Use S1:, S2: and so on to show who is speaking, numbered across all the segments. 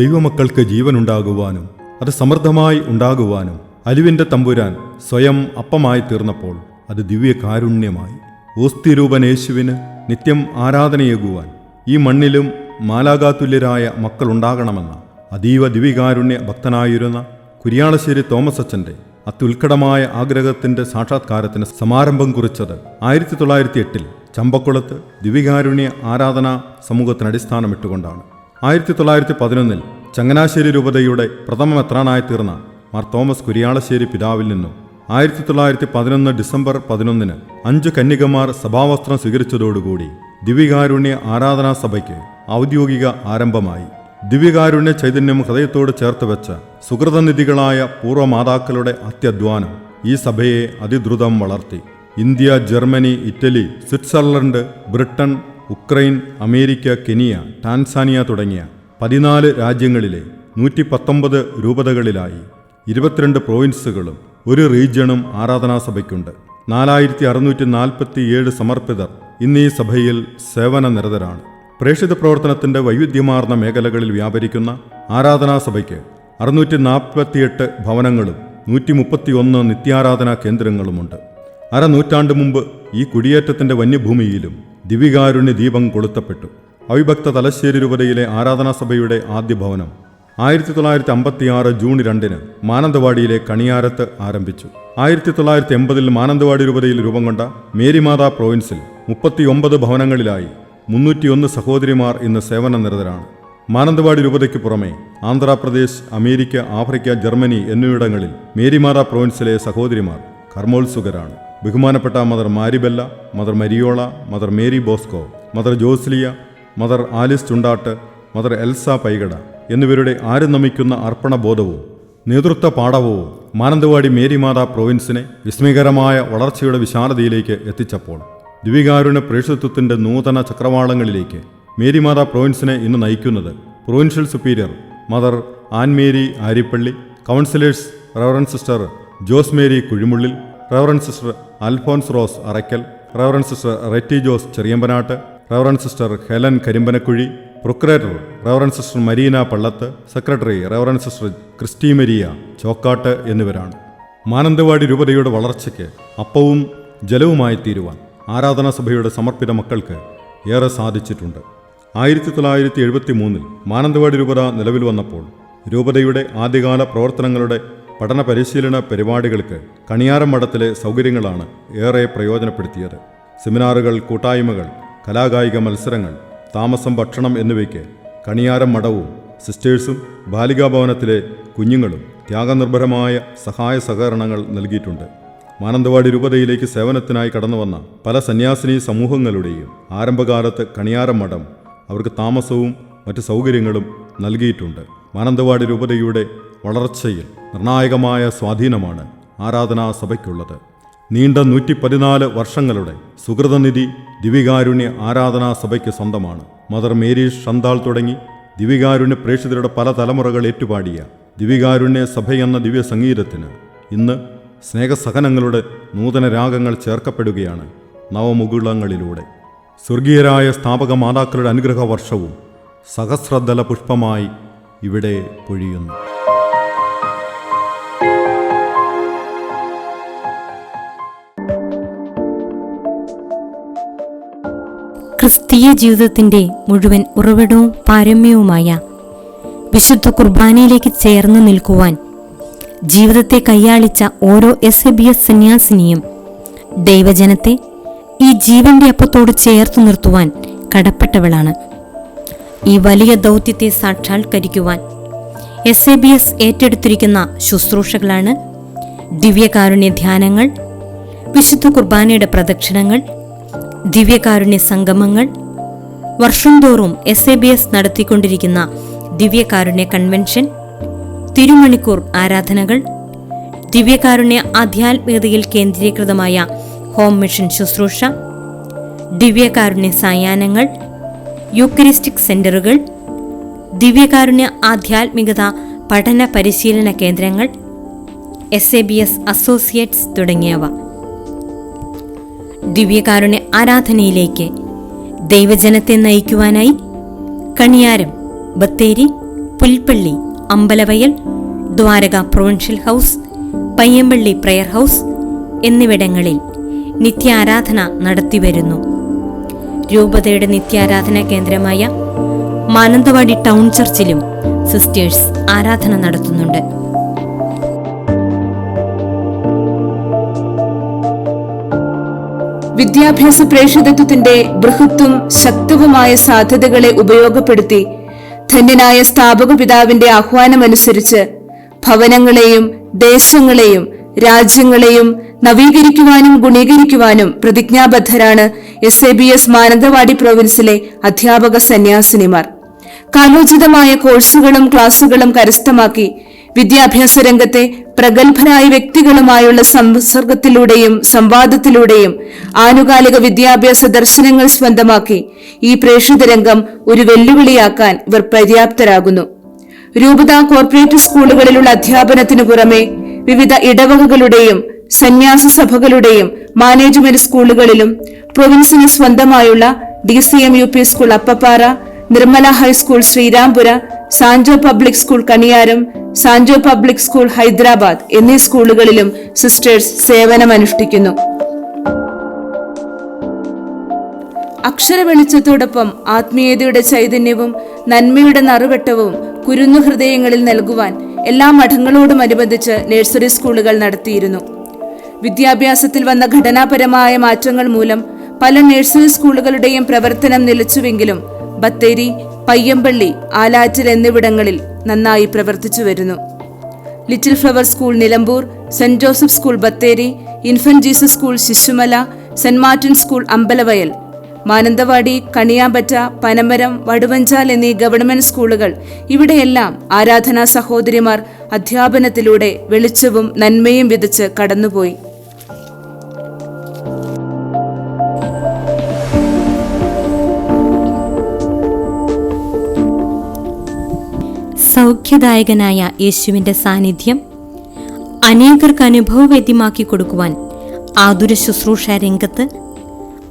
S1: ദൈവമക്കൾക്ക് ജീവനുണ്ടാകുവാനും അത് സമൃദ്ധമായി ഉണ്ടാകുവാനും അലിവിന്റെ തമ്പുരാൻ സ്വയം അപ്പമായി തീർന്നപ്പോൾ അത് ദിവ്യകാരുണ്യമായി. ഓസ്തിരൂപൻ യേശുവിന് നിത്യം ആരാധനയേകുവാൻ ഈ മണ്ണിലും മാലാകാതുല്യരായ മക്കളുണ്ടാകണമെന്ന അതീവ ദിവികാരുണ്യ ഭക്തനായിരുന്ന കുരിയാളശ്ശേരി തോമസ് അച്ഛന്റെ അത്യുൽക്കടമായ ആഗ്രഹത്തിന്റെ സാക്ഷാത്കാരത്തിന് സമാരംഭം കുറിച്ചത് ആയിരത്തി തൊള്ളായിരത്തി എട്ടിൽ ചമ്പക്കുളത്ത് ദിവികാരുണ്യ ആരാധനാ സമൂഹത്തിന് അടിസ്ഥാനമിട്ടുകൊണ്ടാണ് ആയിരത്തി തൊള്ളായിരത്തി പതിനൊന്നിൽ ചങ്ങനാശ്ശേരി രൂപതയുടെ പ്രഥമ മെത്രാനായി തീർന്ന മാർ തോമസ് കുരിയാളശ്ശേരി പിതാവിൽ നിന്നും ആയിരത്തി തൊള്ളായിരത്തി പതിനൊന്ന് ഡിസംബർ പതിനൊന്നിന് അഞ്ച് കന്യകമാർ സഭാവസ്ത്രം സ്വീകരിച്ചതോടുകൂടി ദിവ്യകാരുണ്യ ആരാധനാ സഭയ്ക്ക് ഔദ്യോഗിക ആരംഭമായി. ദിവ്യകാരുണ്യ ചൈതന്യം ഹൃദയത്തോട് ചേർത്ത് വെച്ച സുഹൃതനിധികളായ പൂർവമാതാക്കളുടെ അത്യധ്വാനം ഈ സഭയെ അതിദ്രുതം വളർത്തി. India Germany Italy Switzerland Britain Ukraine America Kenya Tanzania തുടങ്ങിയ പതിനാല് രാജ്യങ്ങളിലെ നൂറ്റി പത്തൊമ്പത് രൂപതകളിലായി ഇരുപത്തിരണ്ട് പ്രോവിൻസുകളും ഒരു റീജിയണും ആരാധനാ സഭയ്ക്കുണ്ട്. നാലായിരത്തി അറുന്നൂറ്റി നാൽപ്പത്തി ഏഴ് സമർപ്പിതർ ഇന്ന് ഈ സഭയിൽ സേവന നിരതരാണ് പ്രേക്ഷിത പ്രവർത്തനത്തിന്റെ വൈവിധ്യമാർന്ന മേഖലകളിൽ വ്യാപരിക്കുന്ന ആരാധനാ സഭയ്ക്ക് അറുന്നൂറ്റി നാൽപ്പത്തിയെട്ട് ഭവനങ്ങളും നൂറ്റി മുപ്പത്തിയൊന്ന് നിത്യാരാധനാ കേന്ദ്രങ്ങളുമുണ്ട്. അരനൂറ്റാണ്ട് മുമ്പ് ഈ കുടിയേറ്റത്തിന്റെ വന്യഭൂമിയിലും ദിവികാരുണ്യ ദീപം കൊളുത്തപ്പെട്ടു. അവിഭക്ത തലശ്ശേരി രൂപതയിലെ ആരാധനാ സഭയുടെ ആദ്യ ഭവനം ആയിരത്തി തൊള്ളായിരത്തി അമ്പത്തിയാറ് ജൂൺ രണ്ടിന് മാനന്തവാടിയിലെ കണിയാരത്ത് ആരംഭിച്ചു. ആയിരത്തി തൊള്ളായിരത്തി എൺപതിൽ മാനന്തവാടി രൂപതയിൽ രൂപം കൊണ്ട മേരിമാതാ പ്രൊവിൻസിൽ മുപ്പത്തിയൊമ്പത് ഭവനങ്ങളിലായി മുന്നൂറ്റിയൊന്ന് സഹോദരിമാർ ഇന്ന് സേവന നിരതരാണ് മാനന്തവാടി രൂപതയ്ക്ക് പുറമെ ആന്ധ്രാപ്രദേശ് അമേരിക്ക ആഫ്രിക്ക ജർമ്മനി എന്നിവിടങ്ങളിൽ മേരിമാതാ പ്രൊവിൻസിലെ സഹോദരിമാർ കർമ്മോത്സുകരാണ്. ബഹുമാനപ്പെട്ട mother Maribella mother Mariola mother Mary Bosco mother Joslia mother Alice Chundattu mother Elsa Paikada എന്നിവരുടെ ആരും നമിക്കുന്ന അർപ്പണബോധവും നേതൃത്വ പാഠവും മാനന്തവാടി മേരിമാത പ്രൊവിൻസിനെ വിസ്മയകരമായ വളർച്ചയുടെ വിശാലതയിലേക്ക് എത്തിച്ചപ്പോൾ ദ്വികാരുണ്യ പ്രേക്ഷിതത്വത്തിന്റെ നൂതന ചക്രവാളങ്ങളിലേക്ക് മേരിമാത പ്രൊവിൻസിനെ ഇന്ന് നയിക്കുന്നത് provincial superior mother Ann Mary Arippally councillors reverend sister Jose Mary Kuzhimullil reverend sister Alphonse Rose Arackal reverend sister Retty Jose Cheriyambanattu reverend sister Helen Karimpanakuzhy procurator reverend sister Marina Pallath secretary reverend sister Christy Maria Chokkattu എന്നിവരാണ്. മാനന്തവാടി രൂപതയുടെ വളർച്ചയ്ക്ക് അപ്പവും ജലവുമായി തീരുവാൻ ആരാധനാ സഭയുടെ സമർപ്പിത മക്കൾക്ക് ഏറെ സാധിച്ചിട്ടുണ്ട്. ആയിരത്തി തൊള്ളായിരത്തി എഴുപത്തി മൂന്നിൽ മാനന്തവാടി രൂപത നിലവിൽ വന്നപ്പോൾ രൂപതയുടെ ആദ്യകാല പ്രവർത്തനങ്ങളുടെ പഠന പരിശീലന പരിപാടികൾക്ക് കണിയാരം മഠത്തിലെ സൗകര്യങ്ങളാണ് ഏറെ പ്രയോജനപ്പെടുത്തിയത്. സെമിനാറുകൾ കൂട്ടായ്മകൾ കലാകായിക മത്സരങ്ങൾ താമസം ഭക്ഷണം എന്നിവയ്ക്ക് കണിയാരം മഠവും സിസ്റ്റേഴ്സും ബാലികാഭവനത്തിലെ കുഞ്ഞുങ്ങളും ത്യാഗനിർഭരമായ സഹായ സഹകരണങ്ങൾ നൽകിയിട്ടുണ്ട്. മാനന്തവാടി രൂപതയിലേക്ക് സേവനത്തിനായി കടന്നുവന്ന പല സന്യാസിനി സമൂഹങ്ങളുടെയും ആരംഭകാലത്ത് കണിയാരം മഠം അവർക്ക് താമസവും മറ്റ് സൗകര്യങ്ങളും നൽകിയിട്ടുണ്ട്. മാനന്തവാടി രൂപതയുടെ വളർച്ചയിൽ നിർണായകമായ സ്വാധീനമാണ് ആരാധനാ സഭയ്ക്കുള്ളത് നീണ്ട നൂറ്റി പതിനാല് വർഷങ്ങളുടെ സുഹൃതനിധി ദിവികാരുണ്യ ആരാധനാ സഭയ്ക്ക് സ്വന്തമാണ്. മദർ മേരി ഷന്താൾ തുടങ്ങി ദിവികാരുണ്യ പ്രേക്ഷിതരുടെ പല തലമുറകൾ ഏറ്റുപാടിയ ദിവികാരുണ്യ സഭയെന്ന ദിവ്യ സംഗീതത്തിന് ഇന്ന് സ്നേഹസഹനങ്ങളുടെ നൂതന രാഗങ്ങൾ ചേർക്കപ്പെടുകയാണ് നവമുകുളങ്ങളിലൂടെ. സ്വർഗീയരായ സ്ഥാപക മാതാക്കളുടെ അനുഗ്രഹ വർഷവും സഹസ്രദല പുഷ്പമായി ഇവിടെ പൊഴിയുന്നു.
S2: ക്രിസ്തീയ ജീവിതത്തിന്റെ മുഴുവൻ ഉറവിടവും പാരമ്യവുമായ വിശുദ്ധ കുർബാനയിലേക്ക് ചേർന്നു നിൽക്കുവാൻ ജീവിതത്തെ കൈയാളിച്ച ഓരോ എസ് എ ബി എസ് സന്യാസിനിയും ദൈവജനത്തെ ഈ ജീവന്റെ അപ്പത്തോട് ചേർത്തു നിർത്തുവാൻ കടപ്പെട്ടവളാണ്. ഈ വലിയ ദൗത്യത്തെ സാക്ഷാത്കരിക്കുവാൻ എസ് എ ബി എസ് ഏറ്റെടുത്തിരിക്കുന്ന ശുശ്രൂഷകളാണ് ദിവ്യകാരുണ്യ ധ്യാനങ്ങൾ വിശുദ്ധ കുർബാനയുടെ പ്രദക്ഷിണങ്ങൾ ദിവ്യകാരുണ്യ സംഗമങ്ങൾ വർഷം തോറും എസ് എ ബി എസ് നടത്തിക്കൊണ്ടിരിക്കുന്ന ദിവ്യകാരുണ്യ കൺവെൻഷൻ തിരുമണിക്കൂർ ആരാധനകൾ ദിവ്യകാരുണ്യ ആധ്യാത്മികതയിൽ കേന്ദ്രീകൃതമായ ഹോം മിഷൻ ശുശ്രൂഷ ദിവ്യകാരുണ്യ സായാഹ്നങ്ങൾ യൂക്കരിസ്റ്റിക് സെന്ററുകൾ ദിവ്യകാരുണ്യ ആധ്യാത്മികത പഠന പരിശീലന കേന്ദ്രങ്ങൾ S A B S associates തുടങ്ങിയവ. ദിവ്യകാരുണ്യ ആരാധനയിലേക്ക് ദൈവജനത്തെ നയിക്കുവാനായി Kaniyaram Bathery Pulpally Ambalavayal Dwaraka provincial house Payyampally prayer house എന്നിവിടങ്ങളിൽ നിത്യാരാധന നടത്തിവരുന്നു. രൂപതയുടെ നിത്യാരാധനാ കേന്ദ്രമായ മാനന്തവാടി ടൗൺ ചർച്ചിലും സിസ്റ്റേഴ്സ് ആരാധന നടത്തുന്നുണ്ട്.
S3: വിദ്യാഭ്യാസ പ്രേക്ഷിതത്വത്തിന്റെ ബൃഹത്തും ശക്തവുമായ സാധ്യതകളെ ഉപയോഗപ്പെടുത്തി ധന്യനായ സ്ഥാപക പിതാവിന്റെ ആഹ്വാനമനുസരിച്ച് ഭവനങ്ങളെയും ദേശങ്ങളെയും രാജ്യങ്ങളെയും നവീകരിക്കുവാനും ഗുണീകരിക്കുവാനും പ്രതിജ്ഞാബദ്ധരാണ് S A B S Mananthavady പ്രൊവിൻസിലെ അധ്യാപക സന്യാസിനിമാർ. കാലോചിതമായ കോഴ്സുകളും ക്ലാസുകളും കരസ്ഥമാക്കി വിദ്യാഭ്യാസ രംഗത്തെ പ്രഗത്ഭരായ വ്യക്തികളുമായുള്ള സംസർഗത്തിലൂടെയും സംവാദത്തിലൂടെയും ആനുകാലിക വിദ്യാഭ്യാസ ദർശനങ്ങൾ സ്വന്തമാക്കി ഈ പ്രേക്ഷിത രംഗം ഒരു വെല്ലുവിളിയാക്കാൻ ഇവർ പര്യാപ്തരാകുന്നു. രൂപത കോർപ്പറേറ്റ് സ്കൂളുകളിലുള്ള അധ്യാപനത്തിനു പുറമെ വിവിധ ഇടവകകളുടെയും സന്യാസ സഭകളുടെയും മാനേജ്മെന്റ് സ്കൂളുകളിലും പ്രൊവിൻസിന് സ്വന്തമായുള്ള D C M U P school Appappara Nirmala high school Srirampura Sanjo public school Kaniyaram Sanjo public school Hyderabad എന്നീ സ്കൂളുകളിലും സിസ്റ്റേഴ്സ് സേവനമനുഷ്ഠിക്കുന്നു. അക്ഷര വെളിച്ചത്തോടൊപ്പം ആത്മീയതയുടെ ചൈതന്യവും നന്മയുടെ നറുവെട്ടവും കുരുന്നു ഹൃദയങ്ങളിൽ നൽകുവാൻ എല്ലാ മഠങ്ങളോടും അനുബന്ധിച്ച് നഴ്സറി സ്കൂളുകൾ നടത്തിയിരുന്നു. വിദ്യാഭ്യാസത്തിൽ വന്ന ഘടനാപരമായ മാറ്റങ്ങൾ മൂലം പല നഴ്സറി സ്കൂളുകളുടെയും പ്രവർത്തനം നിലച്ചുവെങ്കിലും ബത്തേരി പയ്യമ്പള്ളി ആലാറ്റിൽ എന്നിവിടങ്ങളിൽ നന്നായി പ്രവർത്തിച്ചു വരുന്നു. Little flower school Nilambur saint Joseph school Bathery infant Jesus school Sisumala saint Martin school Ambalavayal Mananthavady Kaniyambetta Panamaram Vaduvanchal എന്നീ ഗവൺമെന്റ് സ്കൂളുകൾ ഇവിടെയെല്ലാം ആരാധനാ സഹോദരിമാർ അധ്യാപനത്തിലൂടെ വെളിച്ചവും നന്മയും വിതച്ച് കടന്നുപോയി.
S2: സൗഖ്യദായകനായ യേശുവിന്റെ സാന്നിധ്യം അനേകർക്ക് അനുഭവവേദ്യമാക്കി കൊടുക്കുവാൻ ആതുര ശുശ്രൂഷ രംഗത്ത്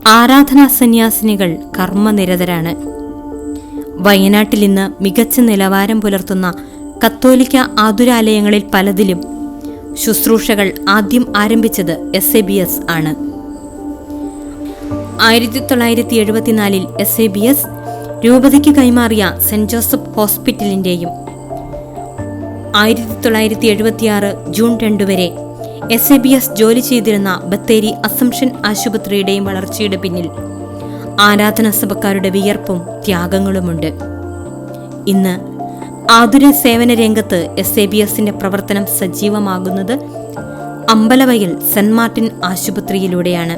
S2: ആരാധനാ സന്യാസിനികൾ കർമ്മനിരതരാണ്. വയനാട്ടിൽ ഇന്ന് മികച്ച നിലവാരം പുലർത്തുന്ന കത്തോലിക്ക ആതുരാലയങ്ങളിൽ പലതിലും ശുശ്രൂഷകൾ ആദ്യം ആരംഭിച്ചത് എസ് എ ബി എസ് ആണ്. ആയിരത്തി തൊള്ളായിരത്തി എഴുപത്തിനാലിൽ എസ് എ ബി എസ് രൂപതയ്ക്ക് കൈമാറിയ സെന്റ് ജോസഫ് ഹോസ്പിറ്റലിന്റെയും ആയിരത്തി തൊള്ളായിരത്തി എഴുപത്തിയാറ് ജൂൺ രണ്ട് വരെ എസ് എ ബി എസ് ജോലി ചെയ്തിരുന്ന ബത്തേരി അസംഷൻ ആശുപത്രിയുടെയും വളർച്ചയുടെ പിന്നിൽ ആരാധനാ സഭക്കാരുടെ വിയർപ്പും ത്യാഗങ്ങളുമുണ്ട്. ഇന്ന് ആതുര സേവന രംഗത്ത് എസ് എ ബി എസിന്റെ പ്രവർത്തനം സജീവമാകുന്നത് അമ്പലവയൽ സെന്റ് മാർട്ടിൻ ആശുപത്രിയിലൂടെയാണ്.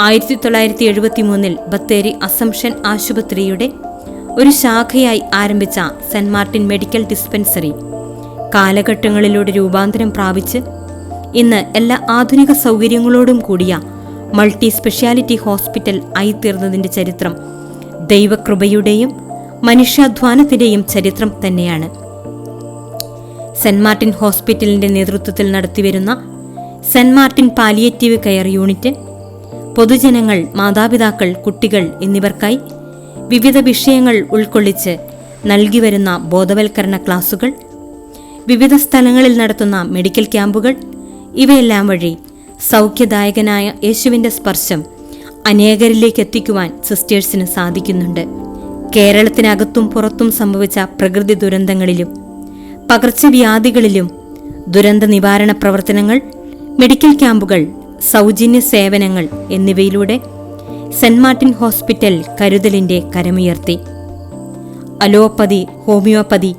S2: ആയിരത്തി തൊള്ളായിരത്തി എഴുപത്തി മൂന്നിൽ ബത്തേരി അസംഷൻ ആശുപത്രിയുടെ ഒരു ശാഖയായി ആരംഭിച്ച സെന്റ് മാർട്ടിൻ മെഡിക്കൽ ഡിസ്പെൻസറി കാലഘട്ടങ്ങളിലൂടെ രൂപാന്തരം പ്രാപിച്ച് ഇന്ന് എല്ലാ ആധുനിക സൗകര്യങ്ങളോടും കൂടിയ മൾട്ടി സ്പെഷ്യാലിറ്റി ഹോസ്പിറ്റൽ ആയിത്തീർന്നതിന്റെ ചരിത്രം ദൈവകൃപയുടെയും മനുഷ്യാധ്വാനത്തിന്റെയും ചരിത്രം തന്നെയാണ്. സെന്റ് മാർട്ടിൻ ഹോസ്പിറ്റലിന്റെ നേതൃത്വത്തിൽ നടത്തിവരുന്ന saint Martin palliative care unit പൊതുജനങ്ങൾ മാതാപിതാക്കൾ കുട്ടികൾ എന്നിവർക്കായി വിവിധ വിഷയങ്ങൾ ഉൾക്കൊള്ളിച്ച് നൽകി വരുന്ന ബോധവൽക്കരണ ക്ലാസുകൾ വിവിധ സ്ഥലങ്ങളിൽ നടത്തുന്ന മെഡിക്കൽ ക്യാമ്പുകൾ ഇവയെല്ലാം വഴി സൗഖ്യദായകനായ യേശുവിന്റെ സ്പർശം അനേകരിലേക്ക് എത്തിക്കുവാൻ സിസ്റ്റേഴ്സിന് സാധിക്കുന്നുണ്ട്. കേരളത്തിനകത്തും പുറത്തും സംഭവിച്ച പ്രകൃതി ദുരന്തങ്ങളിലും പകർച്ചവ്യാധികളിലും ദുരന്ത നിവാരണ പ്രവർത്തനങ്ങൾ മെഡിക്കൽ ക്യാമ്പുകൾ സൗജന്യ സേവനങ്ങൾ എന്നിവയിലൂടെ സെന്റ് മാർട്ടിൻ ഹോസ്പിറ്റൽ കരുതലിന്റെ കരമുയർത്തി. അലോപ്പതി ഹോമിയോപ്പതി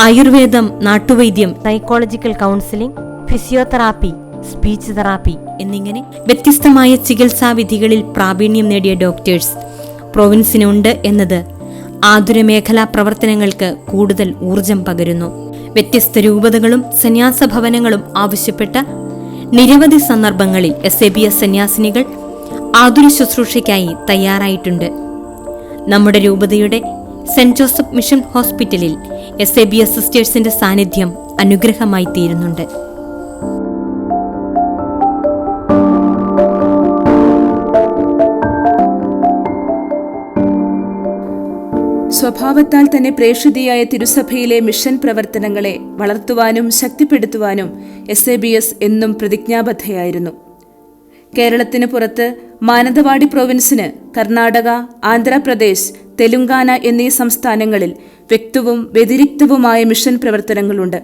S2: ആയുർവേദം നാട്ടുവൈദ്യം psychological counselling physiotherapy speech therapy എന്നിങ്ങനെ വ്യത്യസ്തമായ ചികിത്സാ വിധികളിൽ പ്രാവീണ്യം നേടിയ ഡോക്ടേഴ്സ് പ്രൊവിൻസിനുണ്ട് എന്നത് ആതുര മേഖലാ പ്രവർത്തനങ്ങൾക്ക് കൂടുതൽ ഊർജം പകരുന്നു. വ്യത്യസ്ത രൂപതകളും സന്യാസ ഭവനങ്ങളും ആവശ്യപ്പെട്ട നിരവധി സന്ദർഭങ്ങളിൽ എസ് എ ബി എസ് സന്യാസിനികൾ ആതുര ശുശ്രൂഷയ്ക്കായി തയ്യാറായിട്ടുണ്ട്. നമ്മുടെ രൂപതയുടെ സെന്റ് ജോസഫ് മിഷൻ ഹോസ്പിറ്റലിൽ എസ് എ ബി എസ് സിസ്റ്റേഴ്സിന്റെ സാന്നിധ്യം അനുഗ്രഹമായി തീരുന്നുണ്ട്.
S3: സ്വഭാവത്താൽ തന്നെ പ്രേക്ഷിതയായ തിരുസഭയിലെ മിഷൻ പ്രവർത്തനങ്ങളെ വളർത്തുവാനും ശക്തിപ്പെടുത്തുവാനും എസ് എന്നും പ്രതിജ്ഞാബദ്ധയായിരുന്നു. കേരളത്തിന് പുറത്ത് മാനന്തവാടി പ്രൊവിൻസിന് കർണാടക ആന്ധ്രാപ്രദേശ് തെലുങ്കാന എന്നീ സംസ്ഥാനങ്ങളിൽ വ്യക്തവും വ്യതിരിക്തവുമായ മിഷൻ പ്രവർത്തനങ്ങളുണ്ട്.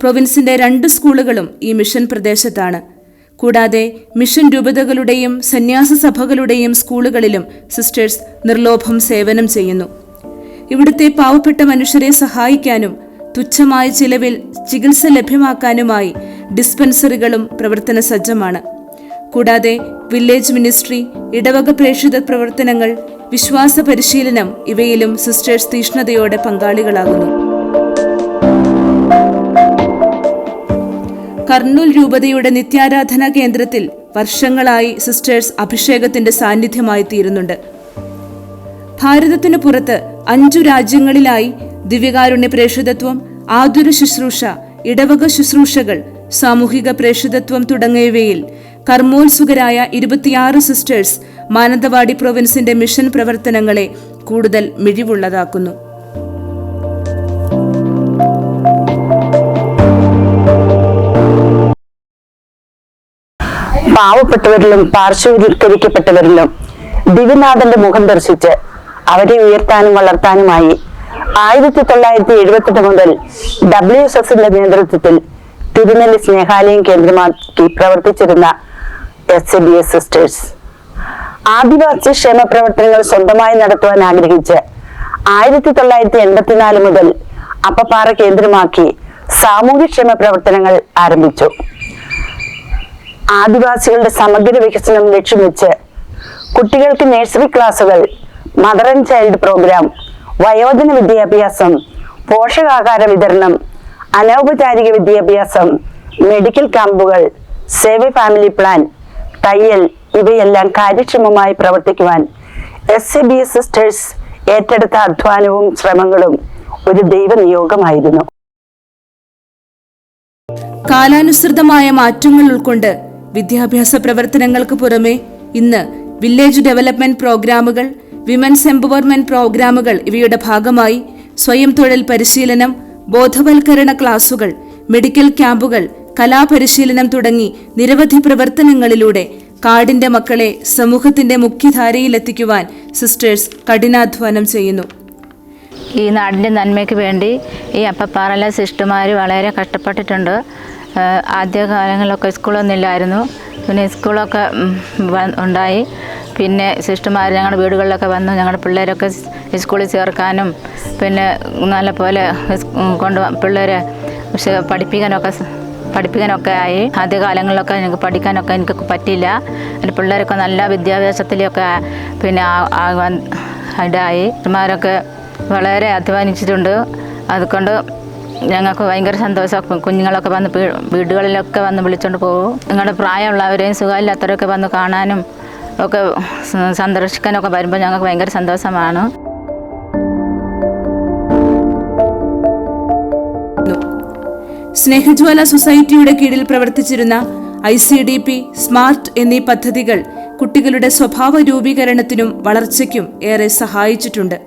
S3: പ്രൊവിൻസിന്റെ രണ്ട് സ്കൂളുകളും ഈ മിഷൻ പ്രദേശത്താണ്. കൂടാതെ മിഷൻ രൂപതകളുടെയും സന്യാസ സഭകളുടെയും സ്കൂളുകളിലും സിസ്റ്റേഴ്സ് നിർലോഭം സേവനം ചെയ്യുന്നു. ഇവിടുത്തെ പാവപ്പെട്ട മനുഷ്യരെ സഹായിക്കാനും തുച്ഛമായ ചിലവിൽ ചികിത്സ ലഭ്യമാക്കാനുമായി ഡിസ്പെൻസറികളും പ്രവർത്തന സജ്ജമാണ് കൂടാതെ വില്ലേജ് മിനിസ്ട്രി ഇടവക പ്രേക്ഷിത പ്രവർത്തനങ്ങൾ വിശ്വാസ പരിശീലനം ഇവയിലും സിസ്റ്റേഴ്സ് തീഷ്ണതയോടെ പങ്കാളികളാകുന്നു. കർണൂൽ രൂപതയുടെ നിത്യാരാധനാ കേന്ദ്രത്തിൽ വർഷങ്ങളായി സിസ്റ്റേഴ്സ് അഭിഷേകത്തിന്റെ സാന്നിധ്യമായി തീരുന്നുണ്ട്. ഭാരതത്തിനു പുറത്ത് അഞ്ചു രാജ്യങ്ങളിലായി ദിവ്യകാരുണ്യ പ്രേക്ഷിതത്വം ആതുര ശുശ്രൂഷ ഇടവക ശുശ്രൂഷകൾ സാമൂഹിക പ്രേക്ഷിതത്വം തുടങ്ങിയവയിൽ കർമ്മോത്സുകരായ ഇരുപത്തിയാറ് സിസ്റ്റേഴ്സ് മാനന്തവാടി പ്രൊവിൻസിന്റെ മിഷൻ പ്രവർത്തനങ്ങളെ കൂടുതൽ മിഴിവുള്ളതാക്കുന്നു.
S4: പാവപ്പെട്ടവരിലും പാർശ്വവൽക്കരിക്കപ്പെട്ടവരിലും ദിവ്യനാഥന്റെ മുഖം ദർശിച്ച് അവരെ ഉയർത്താനും വളർത്താനുമായി ആയിരത്തി തൊള്ളായിരത്തി എഴുപത്തെട്ട് മുതൽ ഡബ്ല്യു എസ് എസിന്റെ നേതൃത്വത്തിൽ തിരുനെല്ലി സ്നേഹാലയം കേന്ദ്രമാക്കി പ്രവർത്തിച്ചിരുന്ന എസ് ബി എസ് സിസ്റ്റേഴ്സ് ആദിവാസി ക്ഷേമ പ്രവർത്തനങ്ങൾ സ്വന്തമായി നടത്തുവാൻ ആഗ്രഹിച്ച് ആയിരത്തി തൊള്ളായിരത്തി എൺപത്തിനാല് മുതൽ അപ്പപ്പാറ കേന്ദ്രമാക്കി സാമൂഹ്യക്ഷേമ പ്രവർത്തനങ്ങൾ ആരംഭിച്ചു. ആദിവാസികളുടെ സമഗ്ര വികസനം ലക്ഷ്യം വെച്ച് കുട്ടികൾക്ക് നഴ്സറി ക്ലാസുകൾ മദർ ആൻഡ് ചൈൽഡ് പ്രോഗ്രാം വയോജന വിദ്യാഭ്യാസം പോഷകാഹാര വിതരണം അനൗപചാരിക വിദ്യാഭ്യാസം മെഡിക്കൽ ക്യാമ്പുകൾ സേവ ഫാമിലി പ്ലാൻ തയ്യൽ ഇവയെല്ലാം കാര്യക്ഷമമായി പ്രവർത്തിക്കുവാൻ എസ് ബി സിസ്റ്റേഴ്സ് ഏറ്റെടുത്ത അധ്വാനവും ശ്രമങ്ങളും ഒരു ദൈവനിയോഗമായിരുന്നു.
S3: കാലാനുസൃതമായ മാറ്റങ്ങൾ ഉൾക്കൊണ്ട് വിദ്യാഭ്യാസ പ്രവർത്തനങ്ങൾക്ക് പുറമെ ഇന്ന് വില്ലേജ് ഡെവലപ്മെന്റ് പ്രോഗ്രാമുകൾ വിമൻസ് എംപവർമെന്റ് പ്രോഗ്രാമുകൾ ഇവയുടെ ഭാഗമായി സ്വയം തൊഴിൽ പരിശീലനം ബോധവൽക്കരണ ക്ലാസുകൾ മെഡിക്കൽ ക്യാമ്പുകൾ കലാപരിശീലനം തുടങ്ങി നിരവധി പ്രവർത്തനങ്ങളിലൂടെ കാടിന്റെ മക്കളെ സമൂഹത്തിന്റെ മുഖ്യധാരയിലെത്തിക്കുവാൻ സിസ്റ്റേഴ്സ് കഠിനാധ്വാനം ചെയ്യുന്നു.
S5: ഈ നാടിന്റെ നന്മയ്ക്ക് വേണ്ടി ഈ അപ്പപ്പാറല സിസ്റ്റർമാർ വളരെ കഷ്ടപ്പെട്ടിട്ടുണ്ട്. ആദ്യ കാലങ്ങളിലൊക്കെ സ്കൂളൊന്നും ഇല്ലായിരുന്നു പിന്നെ സ്കൂളൊക്കെ ഉണ്ടായി. പിന്നെ സിസ്റ്റർമാർ ഞങ്ങളുടെ വീടുകളിലൊക്കെ വന്ന്. ഞങ്ങളുടെ പിള്ളേരൊക്കെ സ്കൂളിൽ ചേർക്കാനും പിന്നെ നല്ലപോലെ കൊണ്ട് പിള്ളേരെ പഠിപ്പിക്കാനൊക്കെ പഠിപ്പിക്കാനൊക്കെ ആയി. ആദ്യ കാലങ്ങളിലൊക്കെ എനിക്ക് പഠിക്കാനൊക്കെ എനിക്ക് പറ്റിയില്ല. എന്റെ പിള്ളേരൊക്കെ നല്ല വിദ്യാഭ്യാസത്തിലൊക്കെ പിന്നെ ഇതായി. സിസ്റ്റർമാരൊക്കെ വളരെ അധ്വാനിച്ചിട്ടുണ്ട്. അതുകൊണ്ട് ഞങ്ങൾക്ക് ഭയങ്കര സന്തോഷം കുഞ്ഞുങ്ങളൊക്കെ വന്ന് വീടുകളിലൊക്കെ വന്ന് വിളിച്ചുകൊണ്ട് പോകും. നിങ്ങളുടെ പ്രായമുള്ളവരെയും സുഖമില്ലാത്തവരൊക്കെ വന്ന് കാണാനും ഒക്കെ സന്ദർശിക്കാനൊക്കെ വരുമ്പോൾ ഞങ്ങൾക്ക് ഭയങ്കര സന്തോഷമാണ്.
S3: സ്നേഹജ്വാല സൊസൈറ്റിയുടെ കീഴിൽ പ്രവർത്തിച്ചിരുന്ന I C D P smart എന്നീ പദ്ധതികൾ കുട്ടികളുടെ സ്വഭാവ രൂപീകരണത്തിനും വളർച്ചയ്ക്കും ഏറെ സഹായിച്ചിട്ടുണ്ട്.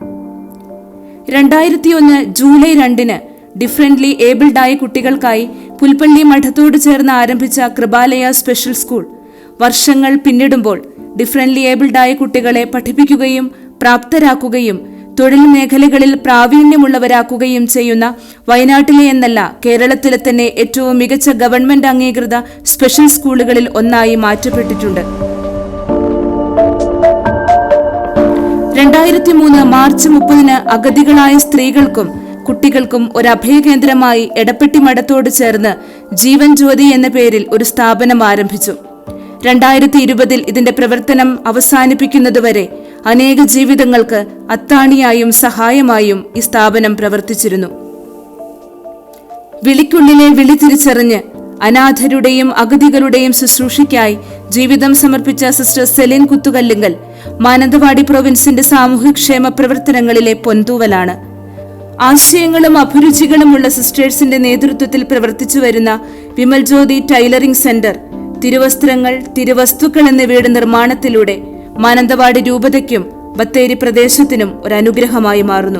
S3: രണ്ടായിരത്തി ഒന്ന് ജൂലൈ രണ്ടിന് ഡിഫറന്റ്ലി ഏബിൾഡായ കുട്ടികൾക്കായി പുൽപ്പള്ളി മഠത്തോട് ചേർന്ന് ആരംഭിച്ച കൃപാലയ സ്പെഷ്യൽ സ്കൂൾ വർഷങ്ങൾ പിന്നിടുമ്പോൾ ഡിഫറന്റ്ലി ഏബിൾഡായ കുട്ടികളെ പഠിപ്പിക്കുകയും പ്രാപ്തരാക്കുകയും തൊഴിൽ മേഖലകളിൽ പ്രാവീണ്യമുള്ളവരാക്കുകയും ചെയ്യുന്ന വയനാട്ടിലെ എന്നല്ല കേരളത്തിലെ തന്നെ ഏറ്റവും മികച്ച ഗവൺമെന്റ് അംഗീകൃത സ്പെഷ്യൽ സ്കൂളുകളിൽ ഒന്നായി മാറ്റപ്പെട്ടിട്ടുണ്ട്. രണ്ടായിരത്തി മൂന്ന് മാർച്ച് മുപ്പതിന് അഗതികളായ സ്ത്രീകൾക്കും കുട്ടികൾക്കും ഒരു അഭയകേന്ദ്രമായി എടപ്പെട്ടി മഠത്തോട് ചേർന്ന് ജീവൻ ജ്യോതി എന്ന പേരിൽ ഒരു സ്ഥാപനം ആരംഭിച്ചു. രണ്ടായിരത്തി ഇരുപതിൽ ഇതിന്റെ പ്രവർത്തനം അവസാനിപ്പിക്കുന്നതുവരെ അനേക ജീവിതങ്ങൾക്ക് അത്താണിയായും സഹായമായും ഈ സ്ഥാപനം പ്രവർത്തിച്ചിരുന്നു. വിളിക്കുള്ളിലെ വിളി തിരിച്ചറിഞ്ഞ് അനാഥരുടെയും അഗതികളുടെയും ശുശ്രൂഷയ്ക്കായി ജീവിതം സമർപ്പിച്ച സിസ്റ്റർ സെലിൻ കുത്തുകല്ലുങ്കൽ മാനന്തവാടി പ്രൊവിൻസിന്റെ സാമൂഹ്യക്ഷേമ പ്രവർത്തനങ്ങളിലെ പൊന്തൂവലാണ് ആശയങ്ങളും അഭിരുചികളുമുള്ള സിസ്റ്റേഴ്സിന്റെ നേതൃത്വത്തിൽ പ്രവർത്തിച്ചു വരുന്ന വിമൽ ജ്യോതി ടൈലറിംഗ് സെന്റർ തിരുവസ്ത്രങ്ങൾ തിരുവസ്തുക്കൾ എന്നിവയുടെ നിർമ്മാണത്തിലൂടെ മാനന്തവാടി രൂപതയ്ക്കും ബത്തേരി പ്രദേശത്തിനും ഒരു അനുഗ്രഹമായി മാറുന്നു.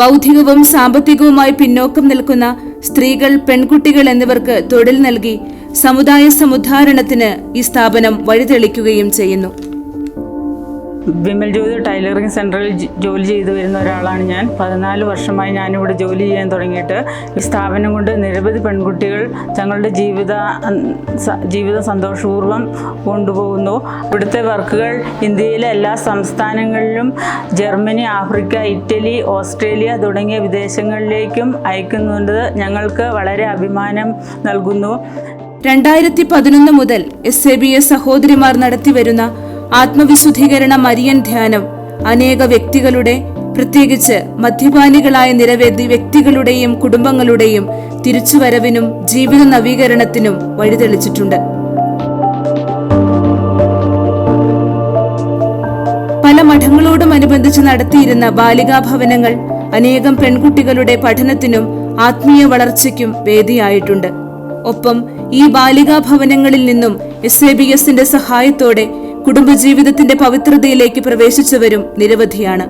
S3: ബൗദ്ധികവും സാമ്പത്തികവുമായി പിന്നോക്കം നിൽക്കുന്ന സ്ത്രീകൾ പെൺകുട്ടികൾ എന്നിവർക്ക് തൊഴിൽ നൽകി സമുദായ സമുദ്ധാരണത്തിന് ഈ സ്ഥാപനം വഴിതെളിക്കുകയും ചെയ്യുന്നു.
S6: വിമൽ ജ്യോതി ടൈലറിംഗ് സെന്ററിൽ ജോലി ചെയ്തു വരുന്ന ഒരാളാണ് ഞാൻ. പതിനാല് വർഷമായി ഞാനിവിടെ ജോലി ചെയ്യാൻ തുടങ്ങിയിട്ട് ഈ സ്ഥാപനം കൊണ്ട് നിരവധി പെൺകുട്ടികൾ തങ്ങളുടെ ജീവിത ജീവിതം സന്തോഷപൂർവം കൊണ്ടുപോകുന്നു. ഇവിടുത്തെ വർക്കുകൾ ഇന്ത്യയിലെ എല്ലാ സംസ്ഥാനങ്ങളിലും ജർമ്മനി ആഫ്രിക്ക ഇറ്റലി ഓസ്ട്രേലിയ തുടങ്ങിയ വിദേശങ്ങളിലേക്കും അയക്കുന്നുണ്ട്. ഞങ്ങൾക്ക് വളരെ അഭിമാനം നൽകുന്നു.
S3: രണ്ടായിരത്തി പതിനൊന്ന് മുതൽ എസ് എ ബി എസ് സഹോദരിമാർ നടത്തിവരുന്ന ആത്മവിശുദ്ധീകരണ മരിയൻ ധ്യാനം അനേക വ്യക്തികളുടെ പ്രത്യേകിച്ച് മദ്യപാനികളായ നിരവധി വ്യക്തികളുടെയും കുടുംബങ്ങളുടെയും തിരിച്ചുവരവിനും ജീവിത നവീകരണത്തിനും വഴിതെളിച്ചിട്ടുണ്ട്. പല മഠങ്ങളോടുമനുബന്ധിച്ച് നടത്തിയിരുന്ന ബാലികാ ഭവനങ്ങൾ അനേകം പെൺകുട്ടികളുടെ പഠനത്തിനും ആത്മീയ വളർച്ചയ്ക്കും വേദിയായിട്ടുണ്ട്. ഒപ്പം ഈ ബാലികാ ഭവനങ്ങളിൽ നിന്നും എസ് എ ബി എസിന്റെ സഹായത്തോടെ കുടുംബജീവിതത്തിന്റെ പവിത്രതയിലേക്ക് പ്രവേശിച്ചവരും നിരവധിയാണ്.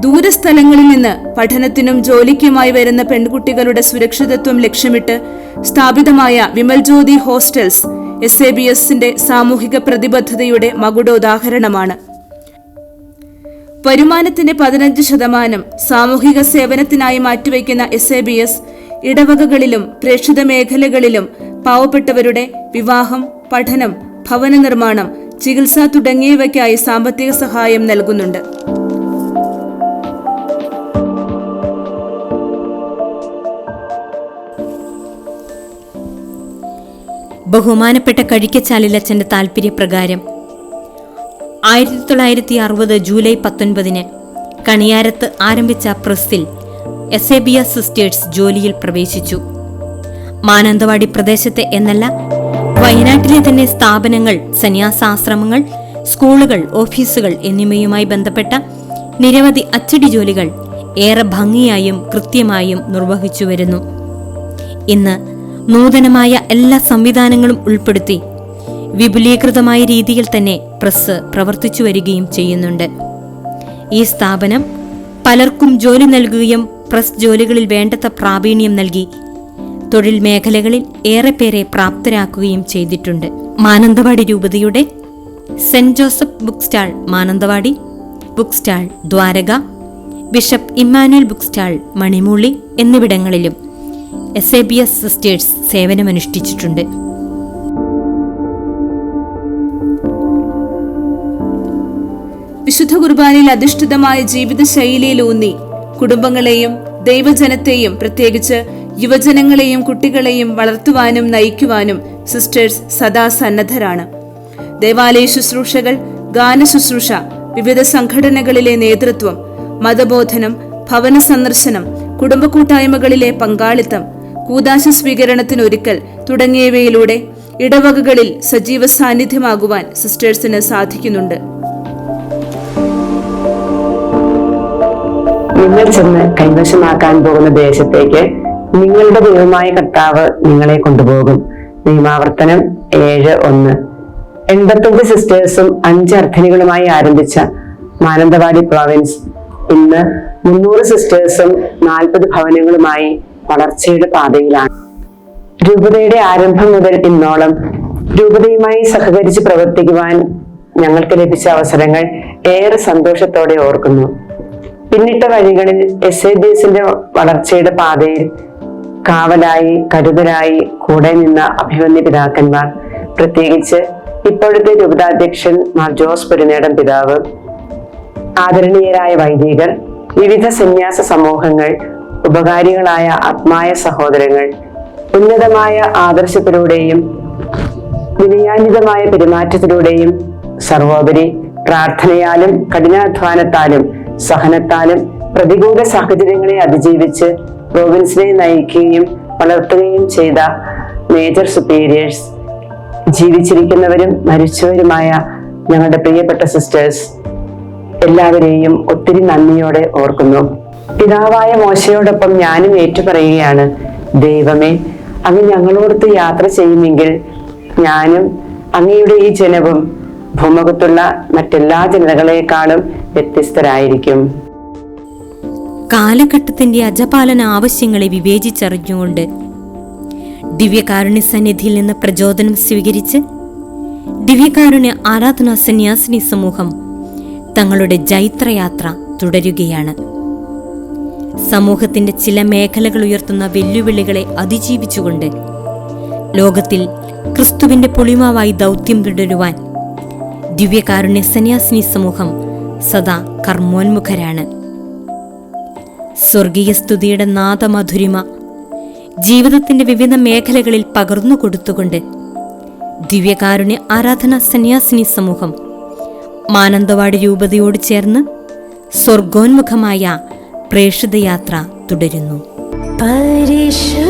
S3: ദൂരസ്ഥലങ്ങളിൽ നിന്ന് പഠനത്തിനും ജോലിക്കുമായി വരുന്ന പെൺകുട്ടികളുടെ സുരക്ഷിതത്വം ലക്ഷ്യമിട്ട് സ്ഥാപിതമായ Vimal Jyothi hostels S A B എസിന്റെ സാമൂഹിക പ്രതിബദ്ധതയുടെ മകുടോദാഹരണമാണ്. വരുമാനത്തിന്റെ പതിനഞ്ച് ശതമാനം സാമൂഹിക സേവനത്തിനായി മാറ്റിവെക്കുന്ന എസ് എ ബി എസ് ഇടവകകളിലും പ്രേക്ഷിത മേഖലകളിലും പാവപ്പെട്ടവരുടെ വിവാഹം പഠനം ഭവന നിർമ്മാണം ചികിത്സ തുടങ്ങിയവയ്ക്കായി സാമ്പത്തിക സഹായം നൽകുന്നുണ്ട്.
S2: ബഹുമാനപ്പെട്ട കഴിക്കച്ചാലിലച്ചന്റെ താൽപര്യപ്രകാരം ആയിരത്തി തൊള്ളായിരത്തി അറുപത് ജൂലൈ പത്തൊൻപതിന് കണിയാരത്ത് ആരംഭിച്ച പ്രസ്സിൽ S A B S sisters ജോലിയിൽ പ്രവേശിച്ചു. മാനന്തവാടി പ്രദേശത്തെ എന്നല്ല വയനാട്ടിലെ തന്നെ സ്ഥാപനങ്ങൾ സന്യാസാശ്രമങ്ങൾ സ്കൂളുകൾ ഓഫീസുകൾ എന്നിവയുമായി ബന്ധപ്പെട്ട നിരവധി അച്ചടി ജോലികൾ ഏറെ ഭംഗിയായും കൃത്യമായും നിർവഹിച്ചു വരുന്നു. ഇന്ന് നൂതനമായ എല്ലാ സംവിധാനങ്ങളും ഉൾപ്പെടുത്തി വിപുലീകൃതമായ രീതിയിൽ തന്നെ പ്രസ് പ്രവർത്തിച്ചു വരികയും ചെയ്യുന്നുണ്ട്. ഈ സ്ഥാപനം പലർക്കും ജോലി നൽകുകയും പ്രസ് ജോലികളിൽ വേണ്ടത്ര പ്രാവീണ്യം നൽകി തൊഴിൽ മേഖലകളിൽ ഏറെ പേരെ പ്രാപ്തരാക്കുകയും ചെയ്തിട്ടുണ്ട്. മാനന്തവാടി രൂപതയുടെ saint Joseph book stall Mananthavady book stall Dwaraka bishop Emmanuel book stall Manimooli എന്നിവിടങ്ങളിലും S A B S sisters സേവനമനുഷ്ഠിച്ചിട്ടുണ്ട്.
S3: വിശുദ്ധ കുർബാനയിൽ അധിഷ്ഠിതമായ ജീവിതശൈലിയിലൂന്നി കുടുംബങ്ങളെയും ദൈവജനത്തെയും പ്രത്യേകിച്ച് യുവജനങ്ങളെയും കുട്ടികളെയും വളർത്തുവാനും നയിക്കുവാനും സിസ്റ്റേഴ്സ് സദാ സന്നദ്ധരാണ്. ദേവാലയ ശുശ്രൂഷകൾ ഗാന ശുശ്രൂഷ വിവിധ സംഘടനകളിലെ നേതൃത്വം മതബോധനം ഭവന സന്ദർശനം കുടുംബ കൂട്ടായ്മകളിലെ പങ്കാളിത്തം കൂതാശ സ്വീകരണത്തിനൊരുക്കൽ തുടങ്ങിയവയിലൂടെ ഇടവകകളിൽ സജീവ സാന്നിധ്യമാകുവാൻ സിസ്റ്റേഴ്സിന് സാധിക്കുന്നുണ്ട്.
S7: നിങ്ങൾ ചെന്ന് കൈവശമാക്കാൻ പോകുന്ന ദേശത്തേക്ക് നിങ്ങളുടെ ദൈവമായ കർത്താവ് നിങ്ങളെ കൊണ്ടുപോകും. നിയമാവർത്തനം ഏഴ് ഒന്ന്. എൺപത്തഞ്ച് സിസ്റ്റേഴ്സും അഞ്ച് അർത്ഥനികളുമായി ആരംഭിച്ച മാനന്തവാടി പ്രോവിൻസ് ഇന്ന് മുന്നൂറ് സിസ്റ്റേഴ്സും നാൽപ്പത് ഭവനങ്ങളുമായി വളർച്ചയുടെ പാതയിലാണ്. രൂപതയുടെ ആരംഭം മുതൽ ഇന്നോളം രൂപതയുമായി സഹകരിച്ച് പ്രവർത്തിക്കുവാൻ ഞങ്ങൾക്ക് ലഭിച്ച അവസരങ്ങൾ ഏറെ സന്തോഷത്തോടെ ഓർക്കുന്നു. പിന്നിട്ട വഴികളിൽ എസ് എ ബി എസിന്റെ വളർച്ചയുടെ പാതയിൽ കാവലായി കരുതലായി കൂടെ നിന്ന അഭിമന്യ പിതാക്കന്മാർ പ്രത്യേകിച്ച് ഇപ്പോഴത്തെ രൂപതാധ്യക്ഷൻ മാർ ജോസ് പെരുന്നേടം പിതാവ് ആദരണീയരായ വൈദികർ വിവിധ സന്യാസ സമൂഹങ്ങൾ ഉപകാരികളായ ആത്മായ സഹോദരങ്ങൾ ഉന്നതമായ ആദർശത്തിലൂടെയും വിനയാന്വിതമായ പെരുമാറ്റത്തിലൂടെയും സർവോപരി പ്രാർത്ഥനയാലും കഠിനാധ്വാനത്താലും സഹനത്താലും പ്രതികൂല സാഹചര്യങ്ങളെ അതിജീവിച്ച് പ്രോവിൻസിനെ നയിക്കുകയും വളർത്തുകയും ചെയ്ത മേജർ സുപ്പീരിയേഴ്സ് ജീവിച്ചിരിക്കുന്നവരും മരിച്ചവരുമായ ഞങ്ങളുടെ പ്രിയപ്പെട്ട സിസ്റ്റേഴ്സ് എല്ലാവരെയും ഒത്തിരി നന്ദിയോടെ ഓർക്കുന്നു. പിതാവായ മോശയോടൊപ്പം ഞാനും ഏറ്റുപറയുകയാണ് ദൈവമേ അങ്ങ് ഞങ്ങളോടത്ത് യാത്ര ചെയ്യുമെങ്കിൽ ഞാനും അങ്ങയുടെ ഈ ജനവും ഭൂമുഖത്തുള്ള മറ്റെല്ലാ ജനതകളെക്കാളും വ്യത്യസ്തരായിരിക്കും.
S2: കാലഘട്ടത്തിന്റെ അജപാലന ആവശ്യങ്ങളെ വിവേചിച്ചറിഞ്ഞുകൊണ്ട് ദിവ്യകാരുണ്യ സന്നിധിയിൽ നിന്ന് പ്രചോദനം സ്വീകരിച്ച് ദിവ്യകാരുണ്യ ആരാധനാ സന്യാസിനി സമൂഹം തങ്ങളുടെ ജൈത്രയാത്ര തുടരുകയാണ്. സമൂഹത്തിന്റെ ചില മേഖലകൾ ഉയർത്തുന്ന വെല്ലുവിളികളെ അതിജീവിച്ചുകൊണ്ട് ലോകത്തിൽ ക്രിസ്തുവിന്റെ പൊളിമാവായി ദൗത്യം തുടരുവാൻ ദിവ്യകാരുണ്യ സന്യാസിനി സമൂഹം സദാ കർമ്മോന്മുഖരാണ്. സ്വർഗീയ സ്തുതിയുടെ നാദമധുരിമ ജീവിതത്തിന്റെ വിവിധ മേഖലകളിൽ പകർന്നു കൊടുത്തുകൊണ്ട് ദിവ്യകാരുണ്യ ആരാധന സന്യാസിനി സമൂഹം മാനന്തവാടി രൂപതയോട് ചേർന്ന് സ്വർഗോന്മുഖമായ പ്രേക്ഷിതയാത്ര തുടരുന്നു.
S8: പരിശുദ്ധ